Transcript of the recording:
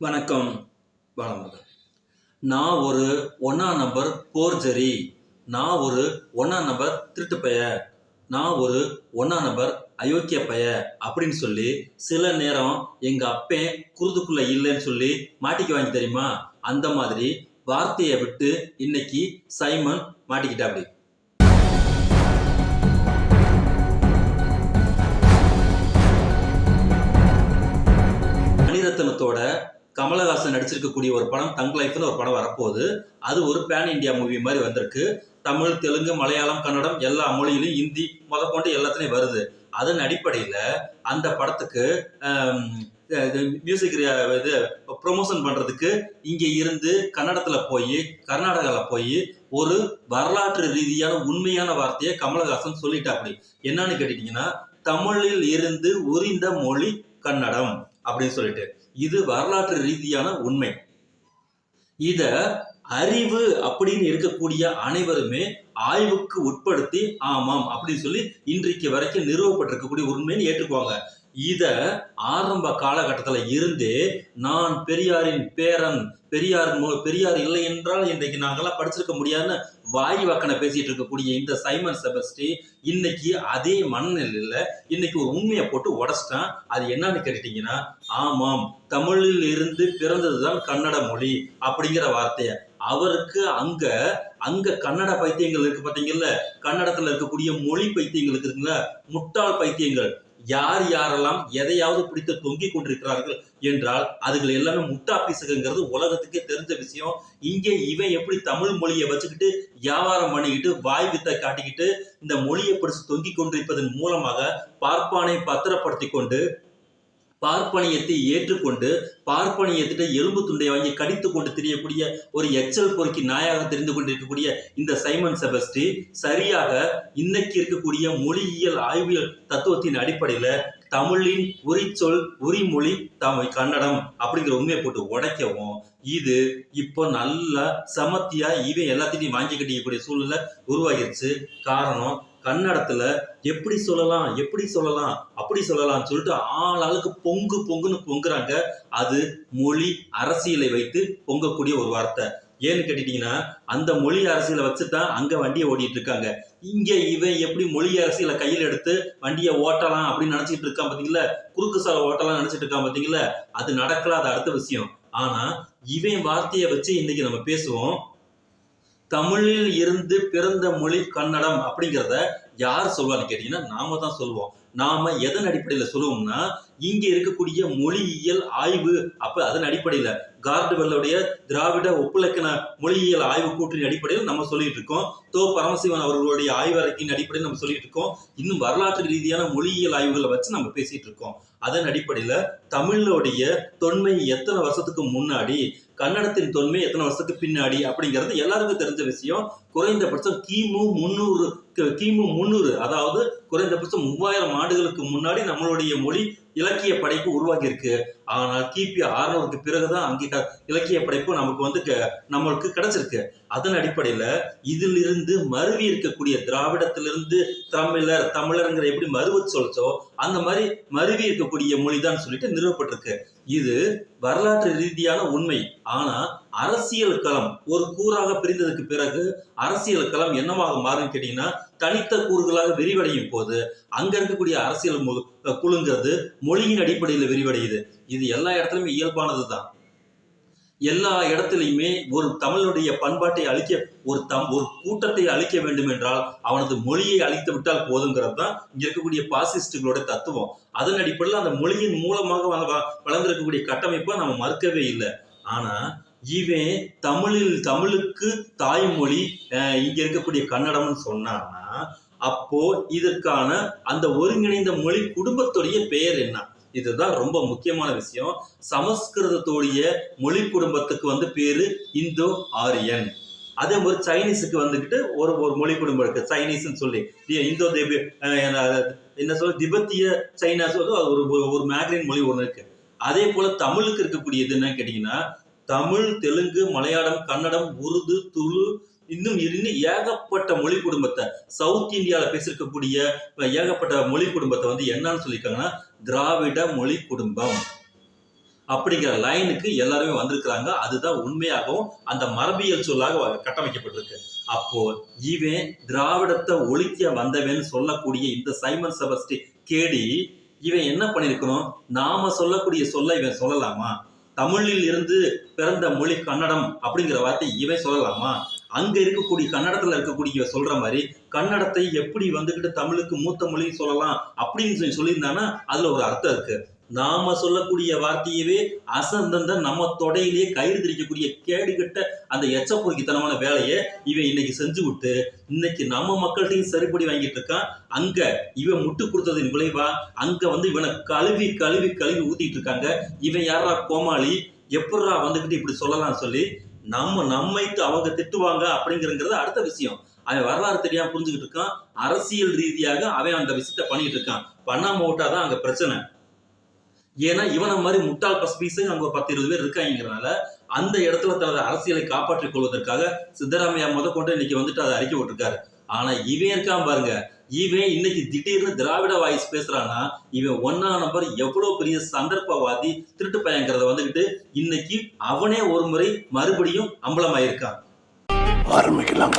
வணக்கம் வளமுடன். நான் ஒரு ஒன்றா நம்பர் போர்ஜரி. நான் ஒரு ஒன்றா நம்பர் திருட்டு பைய நான் ஒரு ஒன்றா நம்பர் அயோக்கிய பெயர் அப்படின்னு சொல்லி சில நேரம் எங்கள் அப்பேன் குருதுக்குள்ளே இல்லைன்னு சொல்லி மாட்டிக்க வாங்கி தெரியுமா? அந்த மாதிரி வார்த்தையை விட்டு இன்னைக்கு சைமன் மாட்டிக்கிட்டா அப்படி மணிரத்னத்தோட கமலஹாசன் நடிச்சிருக்கக்கூடிய ஒரு படம் தங் லைஃப்னு ஒரு படம் வரப்போகுது. அது ஒரு பேன் இந்தியா மூவி மாதிரி வந்திருக்கு. தமிழ் தெலுங்கு மலையாளம் கன்னடம் எல்லா மொழியிலும் ஹிந்தி முதற்கொண்டு எல்லாத்துலேயும் வருது. அதன் அடிப்படையில் அந்த படத்துக்கு மியூசிக் இது ப்ரொமோஷன் பண்ணுறதுக்கு இங்கே இருந்து கன்னடத்தில் போய் கர்நாடகாவில் போய் ஒரு வரலாற்று ரீதியான உண்மையான வார்த்தையை கமலஹாசன் சொல்லிட்டா அப்படி என்னன்னு கேட்டிங்கன்னா தமிழில் இருந்து உரிந்த மொழி கன்னடம். அப்படின்னு சொல்லிட்டு. இது வரலாற்று ரீதியான உண்மை. இத அறிவு அப்படின்னு இருக்கக்கூடிய அனைவருமே ஆய்வுக்கு உட்படுத்தி ஆமாம் அப்படின்னு சொல்லி இன்றைக்கு வரைக்கும் நிறுவப்பட்டிருக்கக்கூடிய உண்மைன்னு ஏற்றுக்குவாங்க. இத ஆரம்ப காலகட்டத்துல இருந்தே நான் பெரியாரின் பேரன் பெரியார் பெரியார் இல்லை என்றால் இன்றைக்கு நாங்கெல்லாம் படிச்சிருக்க முடியாதுன்னு வாய் வாக்கனை பேசிட்டு இருக்கக்கூடிய இந்த சைமன் செபஸ்டி இன்னைக்கு அதே மனநிலையில இன்னைக்கு ஒரு உண்மையை போட்டு உடச்சிட்டான். அது என்னன்னு கேட்டுட்டீங்கன்னா ஆமாம் தமிழில் இருந்து பிறந்ததுதான் கன்னட மொழி அப்படிங்கிற வார்த்தையை. அவருக்கு அங்க அங்க கன்னட பைத்தியங்கள் இருக்கு பாத்தீங்கல்ல? கன்னடத்துல இருக்கக்கூடிய மொழி பைத்தியங்கள் இருக்குங்களா முட்டாள் பைத்தியங்கள். யார் யாரெல்லாம் எதையாவது பிடித்து தொங்கிக் கொண்டிருக்கிறார்கள் என்றால் அதுகள் எல்லாமே முட்டா பீசுகங்கிறது உலகத்துக்கே தெரிஞ்ச விஷயம். இங்கே இவன் எப்படி தமிழ் மொழியை வச்சுக்கிட்டு வியாபாரம் பண்ணிக்கிட்டு வாய் வித்தை காட்டிக்கிட்டு இந்த மொழியை பிடிச்சு தொங்கிக் கொண்டிருப்பதன் மூலமாக பார்ப்பானை பத்திரப்படுத்தி கொண்டு பார்ப்பனியத்தை ஏற்றுக்கொண்டு பார்ப்பனியத்திட்ட எலும்பு துண்டை வாங்கி கடித்து கொண்டு தெரியக்கூடிய ஒரு எச்சல் பொறுக்கி நாயாக தெரிந்து கொண்டிருக்கக்கூடிய இந்த சைமன் செபஸ்டி சரியாக இன்னைக்கு இருக்கக்கூடிய மொழியியல் ஆய்வியல் தத்துவத்தின் அடிப்படையில் தமிழின் உரிச்சொல் உரிமொழி தமிழ் கன்னடம் அப்படிங்கிற உண்மையை போட்டு உடைக்கவும். இது இப்போ நல்லா சமத்தியா இவன் எல்லாத்தையும் வாங்கிக்கட்டிக்கக்கூடிய சூழ்நிலை உருவாகிருச்சு. காரணம் கன்னடத்துல எப்படி சொல்லலாம் எப்படி சொல்லலாம் அப்படி சொல்லலாம்னு சொல்லிட்டு ஆள் ஆளுக்கு பொங்கு பொங்குன்னு பொங்குறாங்க. அது மொழி அரசியலை வைத்து பொங்கக்கூடிய ஒரு வார்த்தை. ஏன்னு கேட்டிட்டீங்கன்னா அந்த மொழி அரசியலை வச்சு தான் அங்க வண்டியை ஓடிட்டு இருக்காங்க இங்க இவன் எப்படி மொழி அரசியலை கையில் எடுத்து வண்டியை ஓட்டலாம் அப்படின்னு நினைச்சிட்டு இருக்கான் பாத்தீங்களா? குறுக்கு சாலை ஓட்டலாம் நினைச்சிட்டு இருக்கான் பாத்தீங்களா? அது நடக்கல அது அடுத்த விஷயம். ஆனா இவன் வார்த்தையை வச்சு இன்னைக்கு நம்ம பேசுவோம். தமிழில் இருந்து பிறந்த மொழி கன்னடம் அப்படிங்கிறத யார் சொல்லுவான்னு கேட்டீங்கன்னா நாம தான் சொல்லுவோம் நாம எதன் அடிப்படையில சொல்லுவோம்னா இங்க இருக்கக்கூடிய மொழியியல் ஆய்வு. அப்ப அதன் அடிப்படையில கார்டுவெல்லுடைய திராவிட ஒப்புலக்கண மொழியியல் ஆய்வு கூற்றின் அடிப்படையில் நம்ம சொல்லிட்டு இருக்கோம். தோ பரமசிவன் அவர்களுடைய ஆய்வறிக்கையின் அடிப்படையில் நம்ம சொல்லிட்டு இருக்கோம். இன்னும் வரலாற்று ரீதியான மொழியியல் ஆய்வுகளை வச்சு நம்ம பேசிட்டு இருக்கோம். அதன் அடிப்படையில தமிழோடைய தொன்மை எத்தனை வருஷத்துக்கு முன்னாடி கன்னடத்தின் தொன்மை எத்தனை வருஷத்துக்கு பின்னாடி அப்படிங்கிறது எல்லாருக்கும் தெரிஞ்ச விஷயம். குறைந்தபட்சம் கிமு முந்நூறு கிமு முந்நூறு அதாவது குறைந்தபட்சம் மூவாயிரம் ஆண்டுகளுக்கு முன்னாடி நம்மளுடைய மொழி இலக்கிய படைப்பு உருவாகி இருக்கு ஆனால் கிபி ஆறுநூறுக்கு பிறகுதான் அங்கீகார இலக்கிய படைப்பு நமக்கு வந்து நம்மளுக்கு கிடைச்சிருக்கு. அதன் அடிப்படையில இதிலிருந்து மருவி இருக்கக்கூடிய திராவிடத்திலிருந்து தமிழர் தமிழருங்கிற எப்படி மருவ சொல்ச்சோ அந்த மாதிரி மருவி இருக்கக்கூடிய மொழிதான் சொல்லிட்டு நிறுவப்பட்டிருக்கு. இது வரலாற்று ரீதியான உண்மை. ஆனா அரசியல் களம் ஒரு கூறாக பிரிந்ததுக்கு பிறகு அரசியல் களம் என்னவாக மாறும் கேட்டீங்கன்னா தனித்த கூறுகளாக விரிவடையும் போது அங்க இருக்கக்கூடிய அரசியல் குழுங்கிறது மொழியின் அடிப்படையில் விரிவடையுது. இது எல்லா இடத்துலயுமே இயல்பானது தான் எல்லா இடத்துலையுமே ஒரு தமிழனுடைய பண்பாட்டை அழிக்க ஒரு தம் ஒரு கூட்டத்தை அழிக்க வேண்டும் என்றால் அவனது மொழியை அழித்து விட்டால் போதுங்கிறது தான் இங்க இருக்கக்கூடிய பாசிஸ்டுகளோட தத்துவம். அதன் அடிப்படையில் அந்த மொழியின் மூலமாக வள- வளர்ந்திருக்கக்கூடிய கட்டமைப்பை நம்ம மறுக்கவே இல்லை. ஆனா இவன் தமிழில் தமிழுக்கு தாய்மொழி அஹ், இங்க இருக்கக்கூடிய கன்னடம்னு சொன்னான்னா அப்போ இதற்கான அந்த ஒருங்கிணைந்த மொழி குடும்பத்துடைய பெயர் என்ன? இதுதான் ரொம்ப முக்கியமான விஷயம். சமஸ்கிருதத்துடைய மொழி குடும்பத்துக்கு வந்து பேரு இந்தோ ஆரியன். அதே மாதிரி சைனீஸுக்கு வந்துக்கிட்டு ஒரு ஒரு மொழி குடும்பம் இருக்கு. சைனீஸ்ன்னு சொல்லி. இந்தோ தேபி என்ன- சொல்ல திபெத்திய சைனா சொல்லி அது ஒரு ஒரு- ஒரு மேக்ரின் மொழி ஒன்று இருக்கு. அதே போல தமிழுக்கு இருக்கக்கூடியது என்னன்னு கேட்டீங்கன்னா தமிழ் தெலுங்கு மலையாளம் கன்னடம் உருது துளு இன்னும் இன்னும் ஏகப்பட்ட மொழி குடும்பத்தை சவுத் இந்தியாவில் பேசியிருக்கக்கூடிய ஏகப்பட்ட மொழி குடும்பத்தை வந்து என்னன்னு சொல்லியிருக்காங்கன்னா திராவிட மொழி குடும்பம். அப்படிங்கிற லைனுக்கு எல்லாருமே வந்திருக்கிறாங்க. அதுதான் உண்மையாகவும் அந்த மரபியல் சொல்லாக வ- கட்டமைக்கப்பட்டிருக்கு. அப்போ இவன் திராவிடத்தை ஒழிக்க வந்தவன் சொல்லக்கூடிய இந்த சைமன் செபஸ்டி கேடி இவன் என்ன பண்ணியிருக்கணும்? நாம சொல்லக்கூடிய சொல்ல இவன் சொல்லலாமா? தமிழில் இருந்து பிறந்த மொழி கன்னடம் அப்படிங்கிற வார்த்தை இவன் சொல்லலாமா? அங்க இருக்கக்கூடிய கன்னடத்துல இருக்கக்கூடிய இவன் சொல்ற மாதிரி கன்னடத்தை எப்படி வந்துகிட்டு தமிழுக்கு மூத்த மொழி சொல்லலாம் அப்படின்னு சொல்லி சொல்லியிருந்தானா அதுல ஒரு அர்த்தம் இருக்கு. நாம சொல்லக்கூடிய வார்த்தையவே அசந்தந்த நம்ம தொடையிலேயே கயிறு திரிக்கக்கூடிய கேடுகட்ட அந்த எச்சப்பொறுக்கித்தனமான வேலையை இவன் இன்னைக்கு செஞ்சு விட்டு இன்னைக்கு நம்ம மக்கள்கிட்டையும் சரிப்படி வாங்கிட்டு இருக்கான். அங்க இவன் முட்டு கொடுத்ததின் விளைவா அங்க வந்து இவனை கழுவி கழுவி கழுவி ஊத்திட்டு இருக்காங்க. இவன் யாரா கோமாளி? எப்படா வந்துகிட்டு இப்படி சொல்லலாம் சொல்லி நம்ம நம்மைத்து அவங்க திட்டுவாங்க அப்படிங்கிறங்கிறது அடுத்த விஷயம். அவன் வரலாறு தெரியாம புரிஞ்சுக்கிட்டு இருக்கான். அரசியல் ரீதியாக அவன் அந்த விஷயத்த பண்ணிட்டு இருக்கான். பண்ணாம விட்டாதான் அங்க பிரச்சனை. ஏன்னா இவனை மாதிரி முட்டாள் பஸ்பீஸு அங்க ஒரு பத்து இருபது பேர் இருக்காங்கிறனால அந்த இடத்துல தனது அரசியலை காப்பாற்றிக் கொள்வதற்காக சித்தராமையா முத கொண்டு இன்னைக்கு வந்துட்டு அதை அறிக்கை விட்டுருக்காரு ஆனா இவன் இருக்கான் பாருங்க. இவன் இன்னைக்கு திடீர்னு திராவிட வாய்ஸ் பேசுறான்னா இவன் ஒன்னா நம்பர் எவ்வளவு பெரிய சந்தர்ப்பவாதி திருட்டு பயங்கிறத வந்துகிட்டு இன்னைக்கு அவனே ஒரு முறை மறுபடியும் அம்பலமாயிருக்கான். ஆரம்பிக்கலாம்.